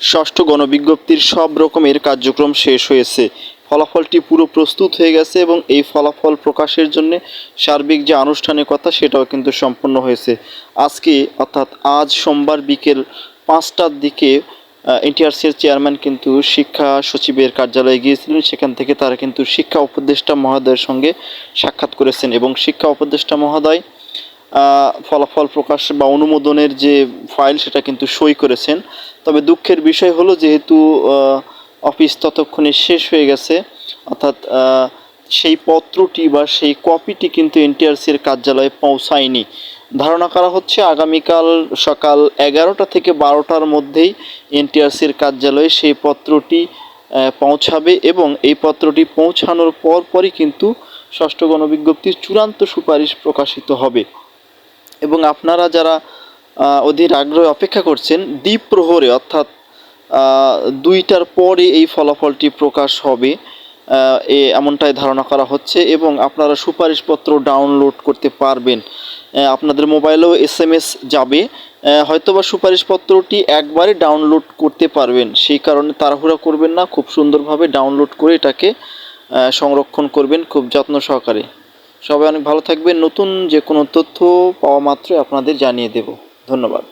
ষষ্ঠ গণবিজ্ঞপ্তির সব রকমের কার্যক্রম শেষ হয়েছে। ফলাফলটি পুরো প্রস্তুত হয়ে গেছে এবং এই ফলাফল প্রকাশের জন্য সার্বিক যে আনুষ্ঠানিকতা, সেটাও কিন্তু সম্পন্ন হয়েছে। আজকে, অর্থাৎ আজ সোমবার বিকেল পাঁচটার দিকে এনটিআরসির চেয়ারম্যান কিন্তু শিক্ষা সচিবের কার্যালয়ে গিয়েছিলেন। সেখান থেকে তারা কিন্তু শিক্ষা উপদেষ্টা মহোদয়ের সঙ্গে সাক্ষাৎ করেছেন এবং শিক্ষা উপদেষ্টা মহোদয় ফলাফল প্রকাশ বা অনুমোদনের যে ফাইল সেটা কিন্তু সই করেছেন। তবে দুঃখের বিষয় হলো যেহেতু অফিস ততক্ষণে শেষ হয়ে গেছে, অর্থাৎ সেই পত্রটি বা সেই কপিটি কিন্তু এনটিআরসির কার্যালয়ে পৌঁছায়নি। ধারণা করা হচ্ছে আগামীকাল সকাল এগারোটা থেকে বারোটার মধ্যেই এনটিআরসির কার্যালয়ে সেই পত্রটি পৌঁছাবে এবং এই পত্রটি পৌঁছানোর পর পরই কিন্তু ষষ্ঠ গণবিজ্ঞপ্তির চূড়ান্ত সুপারিশ প্রকাশিত হবে। এবং আপনারা যারা অধীর আগ্রহে অপেক্ষা করছেন দ্বীপ প্রহরে, অর্থাৎ দুইটার পরে এই ফলাফলটি প্রকাশ হবে এ এমনটাই ধারণা করা হচ্ছে এবং আপনারা সুপারিশপত্র ডাউনলোড করতে পারবেন। আপনাদের মোবাইলেও এস এম এস যাবে হয়তোবা সুপারিশপত্রটি একবারে ডাউনলোড করতে পারবেন। সেই কারণে তাড়াহুড়া করবেন না, খুব সুন্দরভাবে ডাউনলোড করে এটাকে সংরক্ষণ করবেন খুব যত্ন সহকারে। সবাই অনেক ভালো থাকবেন। নতুন যে কোনো তথ্য পাওয়া মাত্রই আপনাদের জানিয়ে দেব। ধন্যবাদ।